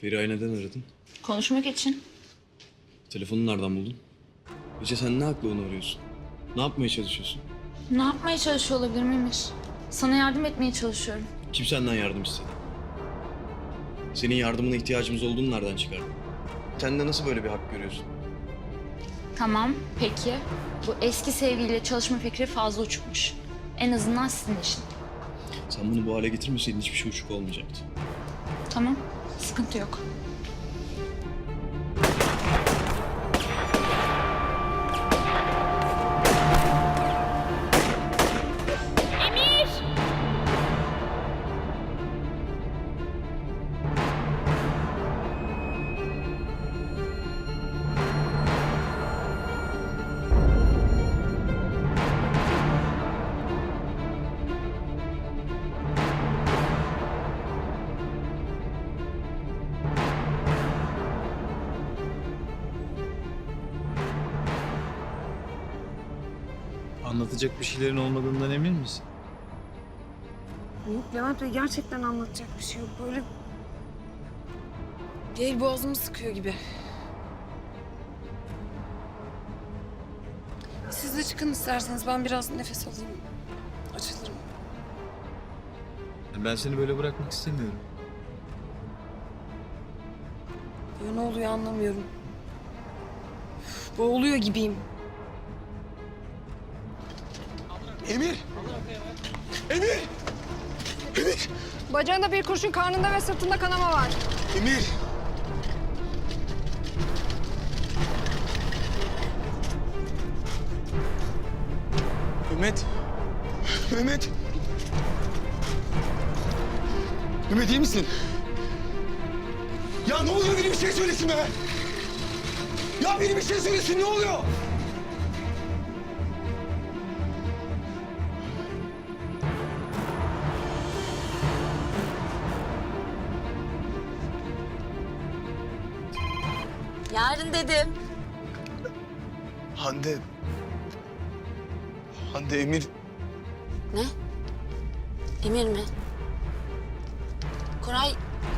Feriha'yı neden aradın? Konuşmak için. Telefonu nereden buldun? Ece sen ne hakla onu arıyorsun? Ne yapmaya çalışıyorsun? Ne yapmaya çalışıyor olabilir miymiş? Sana yardım etmeye çalışıyorum. Kim senden yardım istedi? Senin yardımına ihtiyacımız olduğunu nereden çıkardın? Sen de nasıl böyle bir hak görüyorsun? Tamam, peki. Bu eski sevgiliyle çalışma fikri fazla uçukmuş. En azından sizin için. Sen bunu bu hale getirmeseydin hiçbir şey uçuk olmayacaktı. Tamam, sıkıntı yok. Anlatacak bir şeylerin olmadığından emin misin? Yok Levent Bey gerçekten anlatacak bir şey yok. Böyle bir el boğazımı sıkıyor gibi. Siz de çıkın isterseniz. Ben biraz nefes alayım. Açılırım. Ben seni böyle bırakmak istemiyorum. Ya ne oluyor anlamıyorum. Üf, Boğuluyor gibiyim. Emir! Emir! Emir! Bacağında bir kurşun, karnında ve sırtında kanama var. Emir! Mehmet! Mehmet! Mehmet iyi misin? Ya ne oluyor biri bir şey söylesin be! Ya biri bir şey söylesin ne oluyor? Yarın dedim. Hande... Hande Emir... Ne? Emir mi? Koray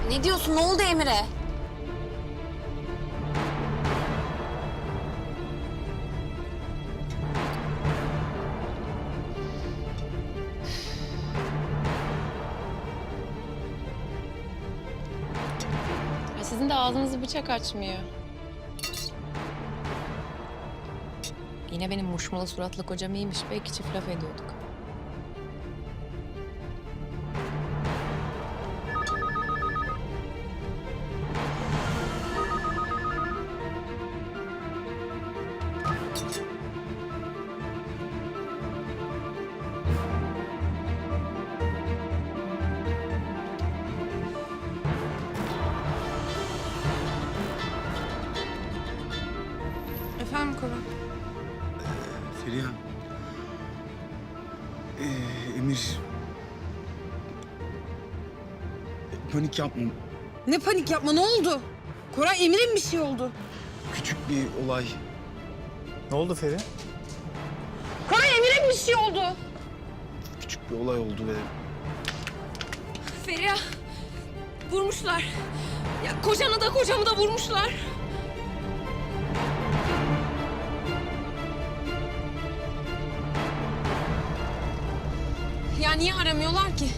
ne diyorsun? Ne oldu Emir'e? Sizin de ağzınızı bıçak açmıyor. Yine benim muşmula suratlı kocam iyiymiş. Belki çift laf ediyorduk. Efendim Koray? Feriha. Ee, Emir. Panik yapma. Ne panik yapma ne oldu? Koray Emir'e mi bir şey oldu? Küçük bir olay. Ne oldu Feri? Koray Emir'e mi bir şey oldu? Küçük bir olay oldu ve Feriha vurmuşlar. Ya kocanı da kocamı da vurmuşlar. Niye aramıyorlar ki?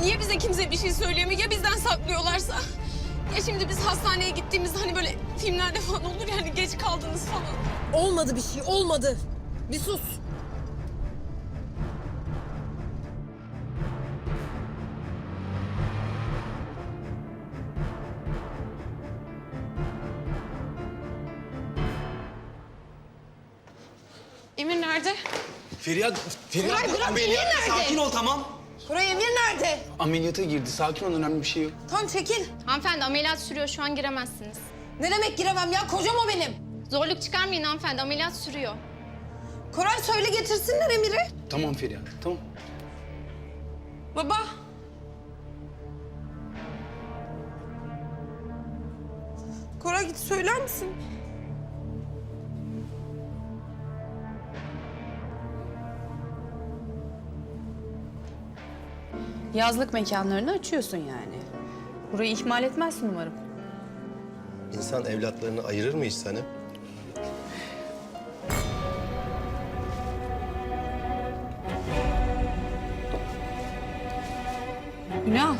Niye bize kimse bir şey söyleyemiyor? Ya bizden saklıyorlarsa? Ya şimdi biz hastaneye gittiğimizde hani böyle filmlerde falan olur yani geç kaldınız falan. Olmadı bir şey, olmadı. Bir sus. Emir nerede? Feriha, Feriha Koray, bırak, ameliyat. Emir nerede? Sakin ol tamam. Koray Emir nerede? Ameliyata girdi. Sakin ol önemli bir şey yok. Tam çekil. Hanımefendi ameliyat sürüyor şu an giremezsiniz. Ne demek giremem ya? Kocam o benim. Zorluk çıkarmayın hanımefendi ameliyat sürüyor. Koray söyle getirsinler Emir'i. Tamam Feriha tamam. Baba. Koray git söyler misin? Yazlık mekanlarını açıyorsun yani. Burayı ihmal etmezsin umarım. İnsan evlatlarını ayırır mı hiç sana? Günah.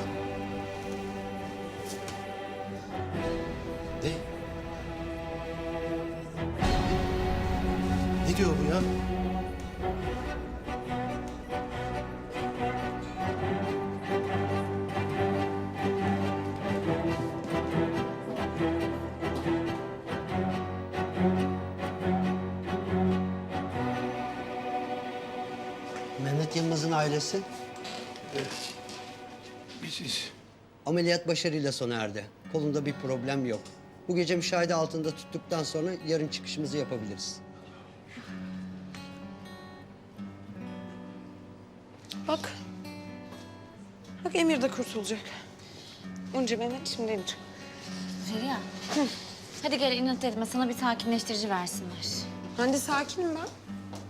Yılmaz'ın ailesi Biziz. ameliyat başarıyla sona erdi. Kolunda bir problem yok. Bu gece müşahede altında tuttuktan sonra yarın çıkışımızı yapabiliriz. Bak. Bak Emir de kurtulacak. Önce Mehmet şimdi Emir. Feriha. Hadi gel inat etme sana bir sakinleştirici versinler. Hande sakinim ben.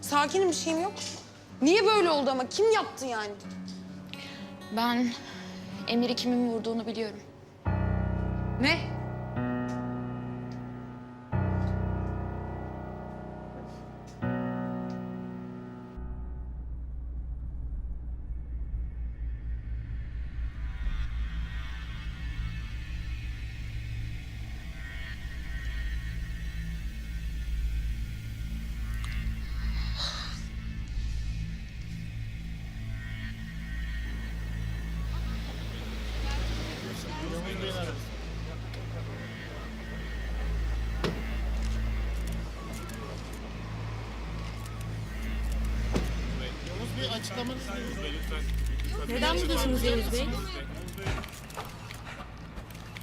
Sakinim bir şeyim yok. Niye böyle oldu ama? Kim yaptı yani? Ben Emir'i kimin vurduğunu biliyorum. Ne?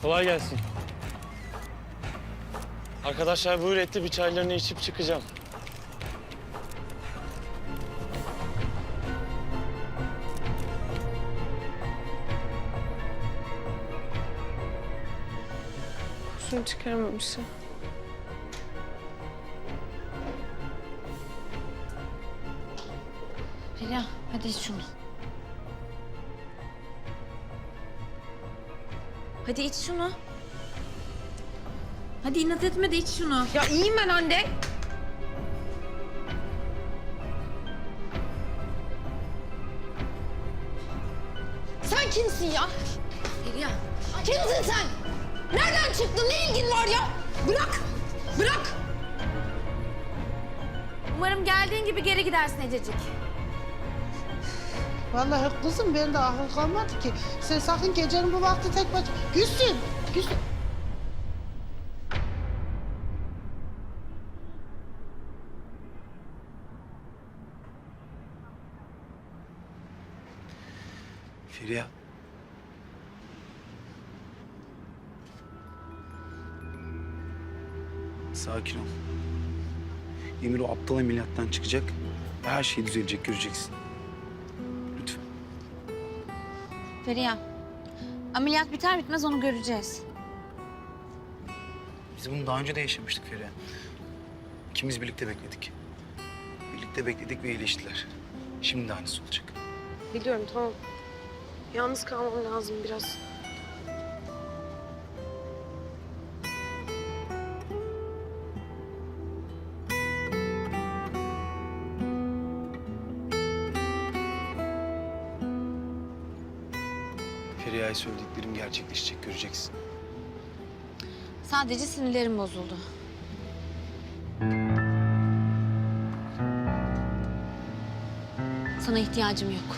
Kolay gelsin. Arkadaşlar buyur etti bir çaylarını içip çıkacağım. Şunu çıkaramamışım. Feriha hadi iç şunu. Hadi iç şunu. Hadi inat etme de iç şunu. Ya iyiyim ben Hande. Sen kimsin ya? Feriha. Kimsin sen? Nereden çıktın? Ne ilgin var ya? Bırak! Bırak! Umarım geldiğin gibi geri gidersin Ececik. Vallahi kızım benim de akıl kalmadı ki. Sen sakın gecenin bu vakti tek başına... Gülsün, Gülsün. Feriha. Sakin ol. Emir o aptal ameliyattan çıkacak. Her şey düzelecek göreceksin. Feriha. Ameliyat biter bitmez onu göreceğiz. Biz bunu daha önce de yaşamıştık Feriha. İkimiz birlikte bekledik. Birlikte bekledik ve iyileştiler. Şimdi de aynısı olacak. Biliyorum tamam. Yalnız kalmam lazım biraz. Feriha'ya söylediklerim gerçekleşecek göreceksin. Sadece sinirlerim bozuldu. Sana ihtiyacım yok.